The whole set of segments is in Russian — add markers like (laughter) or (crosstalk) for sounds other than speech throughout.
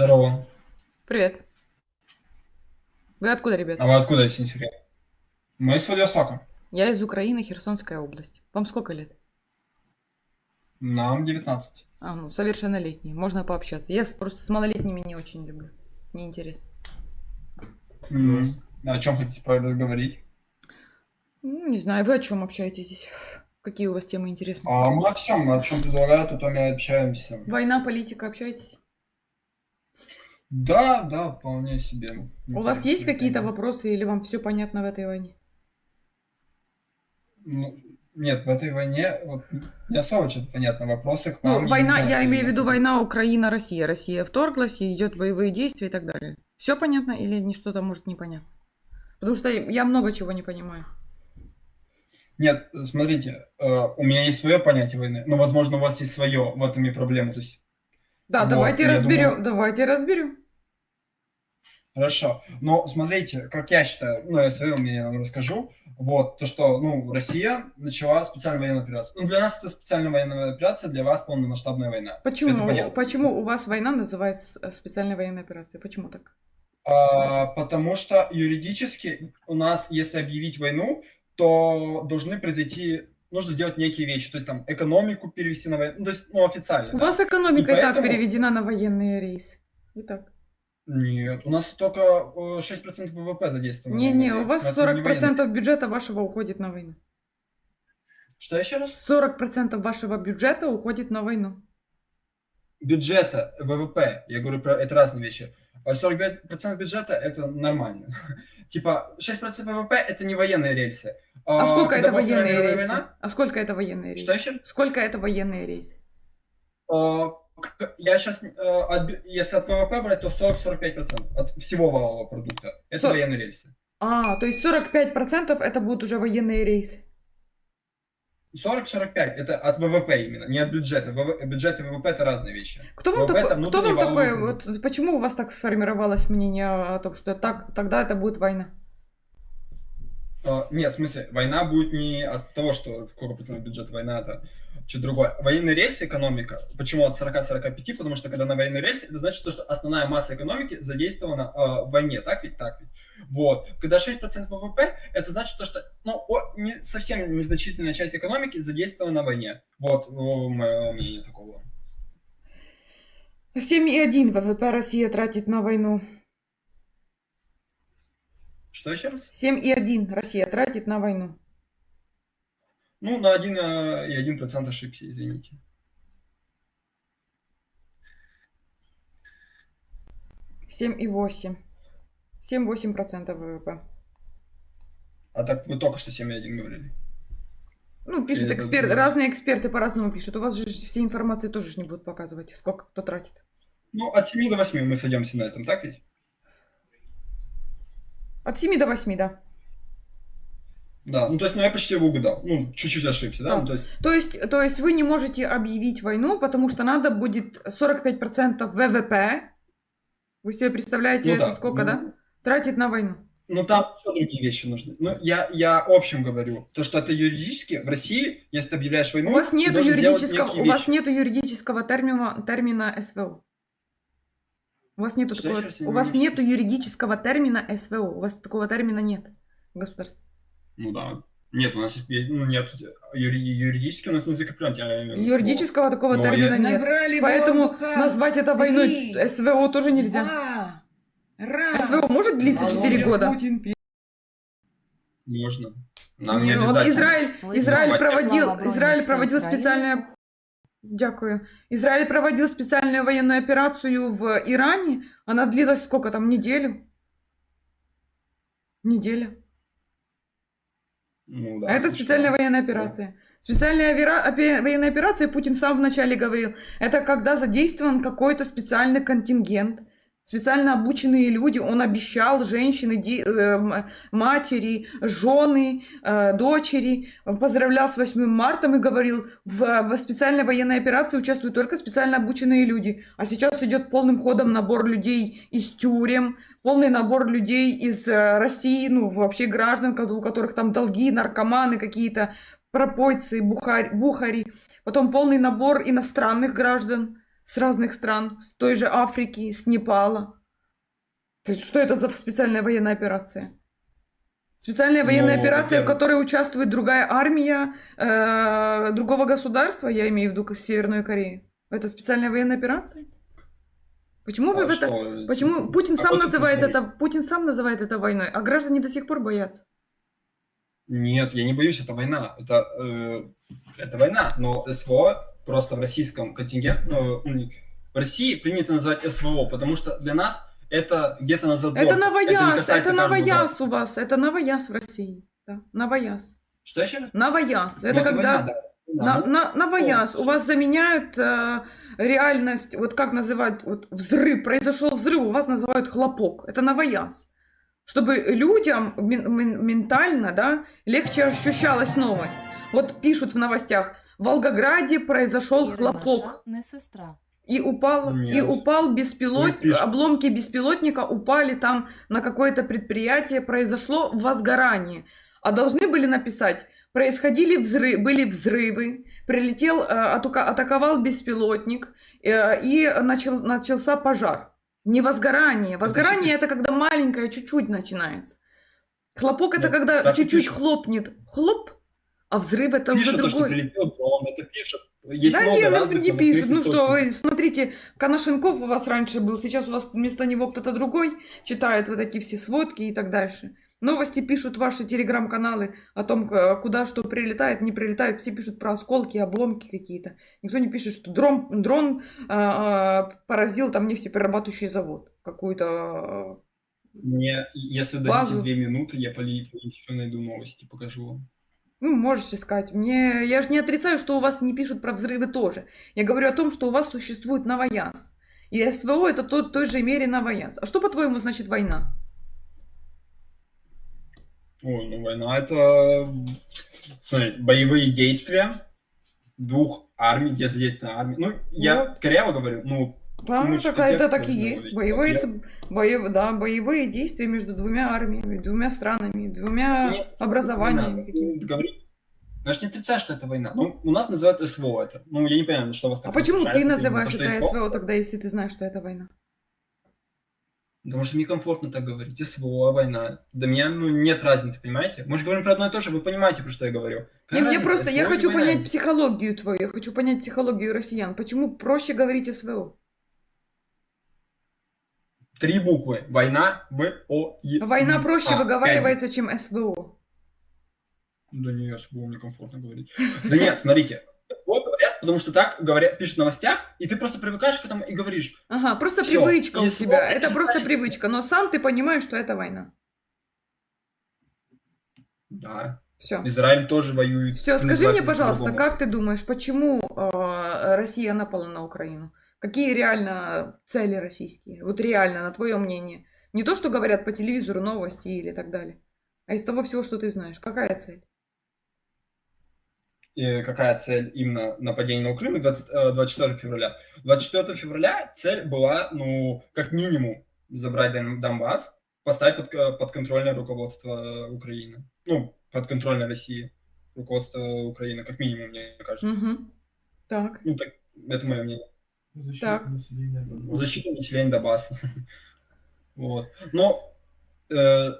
Здорово. Привет. Вы откуда, ребят? А вы откуда, если не секрет? Мы с Владивостока. Я из Украины, Херсонская область. Вам сколько лет? Нам 19. А, ну, совершеннолетний. Можно пообщаться. Я с- просто с малолетними не очень люблю. Неинтересно. М. А О чем хотите поговорить? Ну, не знаю, вы о чем общаетесь? Какие у вас темы интересные? А мы о всем, о чем предлагают, о том и общаемся. Война, политика, общаетесь? Да, да, вполне себе. У вас есть какие-то вопросы или вам все понятно в этой войне? Ну, нет, в этой войне вот, не особо что-то понятно. Вопросы к вам. Ну, война, я имею в виду война Украина-Россия. Россия вторглась, и идет боевые действия и так далее. Все понятно или не что-то может непонятно? Потому что я много чего не понимаю. Нет, смотрите, э, у меня есть свое понятие войны, но, возможно, у вас есть свое, в этом и проблема. То есть, Да, Вот, давайте разберем. думаю- Давайте разберем. Хорошо. Но смотрите, как я считаю, ну, я свое мнение вам расскажу. Вот, то, что, ну, Россия начала специальную военную операцию. Ну, для нас это специальная военная операция, для вас полномасштабная война. Почему, почему у вас война называется специальной военной операцией? Почему так? А, потому что юридически у нас, если объявить войну, то должны произойти, нужно сделать некие вещи. То есть там экономику перевести на войну, ну, то есть, ну, официально. У да. вас экономика И и, так поэтому- переведена на военные рейсы. Итак. Нет, у нас только э, 6% ВВП задействовано. Не-не, у вас Но это не 40% бюджета вашего уходит на войну. Что еще раз? 40% вашего бюджета уходит на войну. бюджета ВВП, я говорю про это разные вещи. А 45% бюджета это нормально. Типа 6% ВВП это не военные рельсы. А, сколько когда это военные рейсы? война, А сколько это военные рейсы? Что еще? Сколько это военные рейсы? А, к- Я сейчас, если от ВВП брать, то 40-45% от всего валового продукта. Это Сор- военные рельсы. А, то есть 45% это будут уже военные рейсы. 40-45 это от ВВП именно, не от бюджета. ВВ Бюджет и ВВП это разные вещи. Кто вам, ВВП это кто вам такое, вот почему у вас так сформировалось мнение о том, что так, тогда это будет война? А, Нет, в смысле, война будет не от того, что процентов бюджета война, это что другое. Военный рельс экономика. Почему от 40-45? Потому что когда на военный рельс, это значит, то, что основная масса экономики задействована э, в войне, так ведь? Так ведь. Вот. Когда 6% ВВП, это значит то, что ну, о- не, совсем незначительная часть экономики задействована на войне. Вот о, мое мнение такого. 7,1 ВВП Россия тратит на войну. Что еще раз? 7,1 Россия тратит на войну. Ну, на 1 э, и 1% ошибся, извините. Семь и восемь. 7-8% ВВП. А так вы только что 7,1 говорили. Ну, пишут Это эксперты, другое. разные эксперты по-разному пишут. У вас же все информации тоже не будут показывать, сколько кто тратит. Ну, от 7 до 8 мы сойдемся на этом, так ведь? От 7 до 8, да. Да, ну то есть, ну я почти его угадал. Ну, чуть-чуть ошибся, да? Да. Ну, то есть, То есть, то есть вы не можете объявить войну, потому что надо будет 45% ВВП. Вы себе представляете, Ну это да, сколько, ну, да? Тратить на войну. ну там еще другие вещи нужны. Ну, я, я общем говорю. То, что это юридически, в России, если ты объявляешь войну, У вас делать юридического, у вас нету юридического термина, термина СВО. У вас нету Что такого, у вас нету юридического термина СВО. У вас такого термина нет в государстве. Ну да. Нет, у нас ну, нет, юри- юридически у нас не закреплен. Юридического такого Но термина я- нет. Набрали Поэтому воздуха. назвать это войной Три, СВО тоже нельзя. Два. Раз. СВО может длиться Алло, 4 года? Путин. Можно. Нам не Не, обязательно. Израиль, Израиль проводил, Израиль проводил специальную... Дякую. Израиль проводил специальную военную операцию в Иране. Она длилась сколько там, неделю? Неделя. Ну, да, А это что? специальная военная операция. Специальная авера- опе- военная операция, Путин в самом начале говорил, это когда задействован какой-то специальный контингент, специально обученные люди, он обещал женщины, ди- э, матери, жены, э, дочери, поздравлял с 8 марта и говорил, в, в специальной военной операции участвуют только специально обученные люди. А сейчас идет полным ходом набор людей из тюрем, полный набор людей из э, России, ну, вообще граждан, у которых там долги, наркоманы какие-то, пропойцы, бухарь, бухари. Потом полный набор иностранных граждан. С разных стран, с той же Африки, с Непала. То есть что это за специальная военная операция? Специальная военная Ну, операция, в которой участвует другая армия э, другого государства, я имею в виду Северную Корею. Это специальная военная операция? Почему вы А в это... что, Почему Путин а сам называет это, Путин сам называет это войной, а граждане до сих пор боятся? Нет, я не боюсь, это война. Это, э, это война, но СВО просто в российском контингенте, ну, в России принято называть СВО, потому что для нас это где-то на задворке. Это новояз, это, каждого новояз у вас, это новояз в России. Да, новояз. Что еще раз? Новояз. Ну, Это когда... война, да. На, Ну, на, новояз. что? У вас заменяют э, реальность, вот как называют, вот взрыв, произошел взрыв, у вас называют хлопок. Это новояз. Чтобы людям мен- мен- ментально, да, легче ощущалась новость. Вот пишут в новостях, в Волгограде произошел Ірина хлопок. Не сестра. И упал, Нет. и упал беспилотник, обломки беспилотника упали там на какое-то предприятие, произошло возгорание. А должны были написать, происходили взрывы, были взрывы, прилетел, э, атаковал беспилотник э, и начал, начался пожар. Не возгорание. Возгорание это когда маленькое чуть-чуть начинается. Хлопок это Ну, когда чуть-чуть пишут. хлопнет. Хлоп, а взрыв это уже Пишут, то, что другой. прилетел дрон, это пишут. Есть да много не, ну, разных не пишут. Ну что, вы смотрите, Коношенков у вас раньше был, сейчас у вас вместо него кто-то другой читает вот эти все сводки и так дальше. Новости пишут ваши телеграм-каналы о том, к- куда что прилетает, не прилетает. Все пишут про осколки, обломки какие-то. Никто не пишет, что дрон, дрон а, а, поразил там нефтеперерабатывающий завод. Какую-то... Мне, если Базу. дадите две минуты, я еще найду новости, покажу вам. Ну, можешь искать. Мне... Я же не отрицаю, что у вас не пишут про взрывы тоже. Я говорю о том, что у вас существует новояз. И СВО это тот, той же мере новояз. А что, по-твоему, значит война? Ой, ну война это, смотри, боевые действия двух армий, где задействована армия. Ну, я коряво говорю, ну, Да, так, это так и есть. Боевые, Я- боев- да, боевые действия между двумя армиями, двумя странами, двумя нет, образованиями. война, какими-то. ну, говорить. Я же не отрицаю, что это война. Ну, у нас называют СВО это. Ну, я не понимаю, что у вас А так почему раздражает, ты называешь это СВО тогда, если ты знаешь, что это война? Потому что мне комфортно так говорить. СВО, война. Для меня, ну, нет разницы, понимаете? Мы же говорим про одно и то же, вы понимаете, про что я говорю. Какая Не, мне просто, я СВО или хочу война? понять психологию твою, я хочу понять психологию россиян. Почему проще говорить СВО? Три буквы. Война, В, О, Е. Война М, проще А, выговаривается, чем СВО. Да не, СВО мне комфортно говорить. Да нет, смотрите. Вот говорят, потому что так говорят, пишут в новостях, и ты просто привыкаешь к этому и говоришь. Ага, просто Всё, привычка у тебя. это просто привычка. Но сам ты понимаешь, что это война. Да, Все. Израиль тоже воюет. Все, скажи мне, пожалуйста, как ты думаешь, почему э, Россия напала на Украину? Какие реально цели российские? Вот реально, на твое мнение. Не то, что говорят по телевизору новости или так далее, а из того всего, что ты знаешь. Какая цель? И какая цель именно нападения на Украину 20, э, 24 февраля? 24 февраля цель была, ну, как минимум, забрать Дон- Донбасс, поставить под, к- под контрольное руководство э, Украины. Ну, под контрольное России руководство Украины, как минимум, мне кажется. Мгм. Так. Ну, так, это мое мнение. Защита Так. населения Донбасса. Защита населения Донбасса. (laughs) Вот. Но э,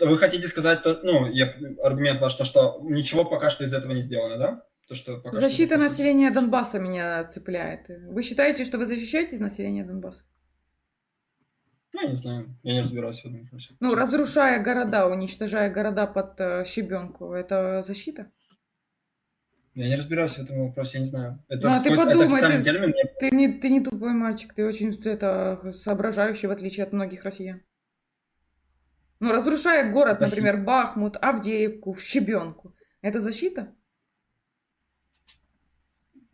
вы хотите сказать, то, ну, я, аргумент ваш, то, что ничего пока что из этого не сделано, да? То, что пока что Защита это- населения Донбасса меня цепляет. Вы считаете, что вы защищаете население Донбасса? Ну, я не знаю, я не разбираюсь в этом. Ну, разрушая города, уничтожая города под э, щебенку, это защита? Я не разбираюсь в этом вопросе, я не знаю. Это, Ну, а ты подумай, ты- термин, Ты не, ты не тупой мальчик, ты очень это соображающий, в отличие от многих россиян. Ну, разрушая город, Спасибо. например, Бахмут, Авдеевку, Щебенку, это защита?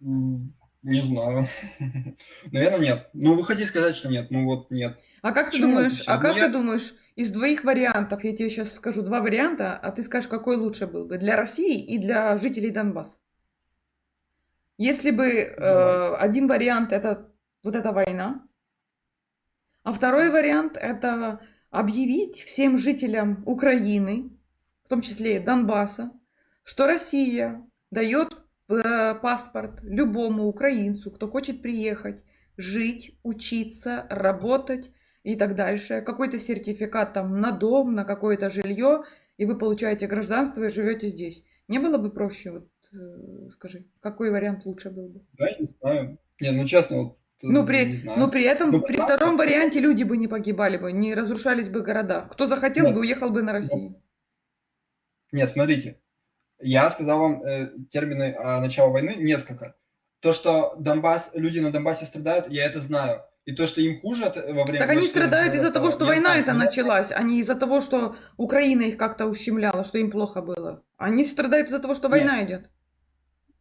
Не знаю. (laughs) Наверное, нет. Ну, вы хотите сказать, что нет. Ну, вот нет. А как ты Почему думаешь, это а как нет? ты думаешь, из двоих вариантов, я тебе сейчас скажу два варианта, а ты скажешь, какой лучше был бы для России и для жителей Донбасса? Если бы э, один вариант это вот эта война, а второй вариант это объявить всем жителям Украины, в том числе и Донбасса, что Россия дает э, паспорт любому украинцу, кто хочет приехать жить, учиться, работать и так дальше. Какой-то сертификат там на дом, на какое-то жилье, и вы получаете гражданство и живете здесь. Не было бы проще, вот скажи, какой вариант лучше был бы? Да, я не знаю. Не, ну честно, вот э, Ну при, ну, при этом, Ну, при потому- втором варианте люди бы не погибали бы, не разрушались бы города. Кто захотел Нет. бы, уехал бы на Россию. Нет, смотрите, я сказал вам э, термины а, начала войны несколько. То, что Донбасс, люди на Донбассе страдают, я это знаю. И то, что им хуже от- во время... Так они страдают из-за того, что война это началась, а не из-за того, что Украина их как-то ущемляла, что им плохо было. Они страдают из-за того, что Нет. война идет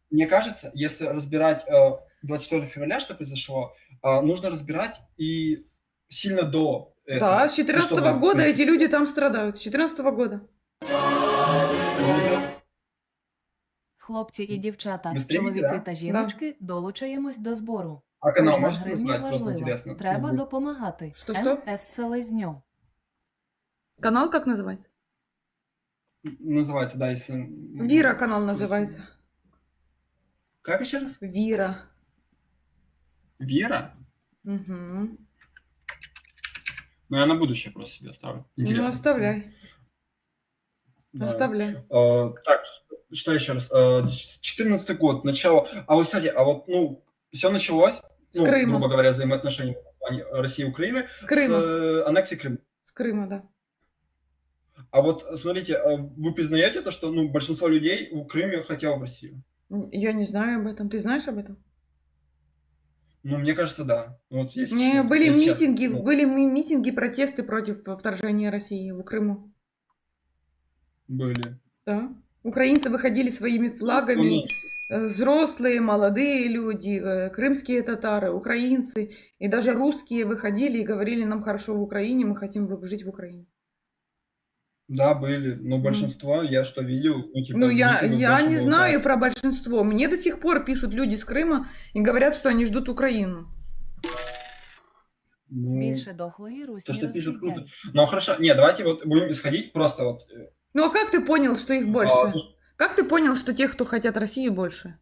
Мне кажется, если разбирать э, 24 февраля, что произошло, э, нужно разбирать и сильно до этого. Да, с 14 чтобы года пройти. эти люди там страдают. С 14 года. Хлопці і дівчата, Ви стрімите, чоловіки да? та жіночки, долучаємось до збору. А канал Кожна можете гривня назвать? Просто важлива. интересно. Треба Мгм. допомагати. Що, що? МС Селезньо. Канал как называется? Называется, да, если... Вира канал называется. Как еще раз? Вира. Вера? Угу. Ну, я на будущее просто себе оставлю. Интересно. Ну, оставляй. Да. Оставляй. Э, так, что- еще раз? Э, 14 год, начало. А вот, кстати, а вот, ну, все началось, С ну, Крыма. грубо говоря, взаимоотношения России и Украины С Крыма. с э, аннексией Крыма. С Крыма, да. А вот, смотрите, э, вы признаете то, что, ну, большинство людей в Крыме хотело в Россию? Я не знаю об этом. Ты знаешь об этом? Ну, мне кажется, да. Ну, Вот есть, Не, были если- митинги, ну, были ми- митинги, протесты против вторжения России в Крыму. Были. Да. Украинцы выходили своими Ну, флагами, не, э, взрослые, молодые люди, э, крымские татары, украинцы и даже русские выходили и говорили, нам хорошо в Украине, мы хотим жить в Украине. Да, были. Но большинство, я что видел, ну, типа, Ну, я, митингов я больше не было знаю так. про большинство. Мне до сих пор пишут люди с Крыма и говорят, что они ждут Украину. Ну, Більше дохлої то, русні что пишут, круто. розпіздяй. Ну, хорошо. Не, давайте вот будем исходить просто вот... э, Ну а как ты понял, что их больше? а, ну, Как ты понял, что тех, кто хотят России, больше?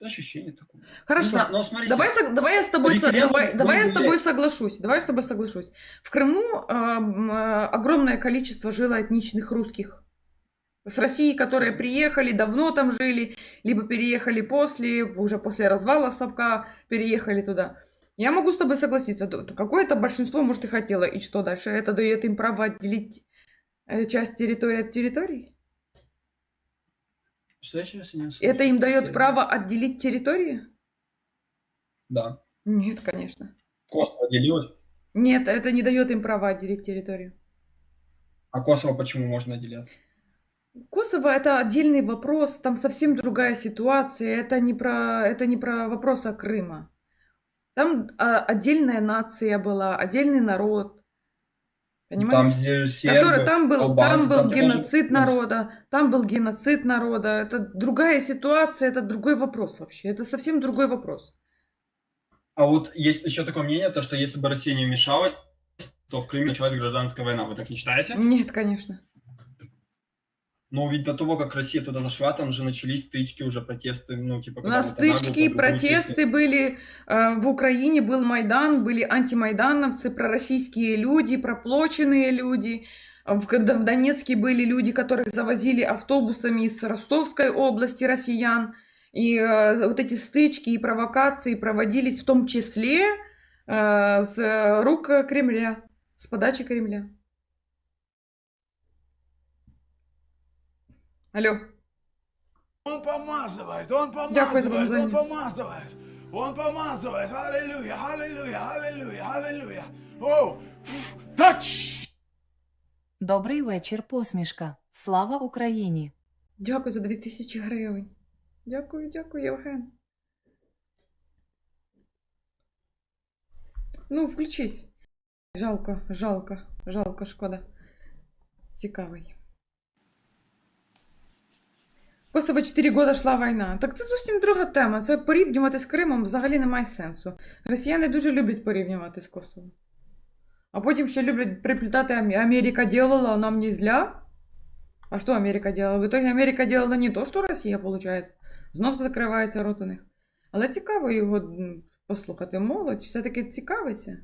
Ощущение такое. Хорошо. знаю, но смотрите. Давай, давай я с тобой, давай, давай я с тобой соглашусь. Давай я с тобой соглашусь. В Крыму э, огромное количество жило этничных русских с России, которые приехали, давно там жили, либо переехали после, уже после развала Совка, переехали туда. Я могу с тобой согласиться. Какое-то большинство, может, и хотело. И что дальше? Это дает им право отделить э, часть территории от территории? Что еще раз я не Это им дает право отделить территории? Да. Нет, конечно. Косово отделилось. Нет, это не дает им права отделить территорию. А Косово почему можно отделяться? Косово это отдельный вопрос, там совсем другая ситуация, это не про, это не про вопрос о Крыма. Там а, отдельная нация была, отдельный народ. Понимаешь? Там сербы, Который, там был, албанцы, там был там геноцид ну, народа, там был геноцид народа. Это другая ситуация, это другой вопрос вообще. Это совсем другой вопрос. А вот есть еще такое мнение, то, что если бы Россия не вмешалась, то в Крыме началась гражданская война. Вы так не считаете? Нет, конечно. Но ведь до того, как Россия туда зашла, там же начались стычки, уже протесты, ну, типа... У нас стычки, другую протесты были. э, В Украине был Майдан, были антимайдановцы, пророссийские люди, проплоченные люди. В Донецке были люди, которых завозили автобусами из Ростовской области россиян. И э, вот эти стычки и провокации проводились в том числе э, с рук Кремля, с подачи Кремля. Алло. Он помазывает, он Дякую за помазывает, он помазання. помазывает. Он помазывает. Аллилуйя, аллилуйя, аллилуйя, аллилуйя. О, тач! Добрий вечір, посмішка. Слава Україні! Дякую за 2000 гривень. Дякую, дякую, Євген. Ну, включись. Жалко, жалко, жалко, шкода. Цікавий. Косово 4 года йшла війна. Так це зовсім друга тема. Це порівнювати з Кримом взагалі немає сенсу. Росіяни дуже люблять порівнювати з Косово. А потім ще люблять приплітати «Ам- Америка делала, а нам не зля. А что Америка делала? В итоге Америка делала не то, что Россия, получается. Знов закрывается рот у них. Але цікаво його послухати. Молодь все-таки цікавиться.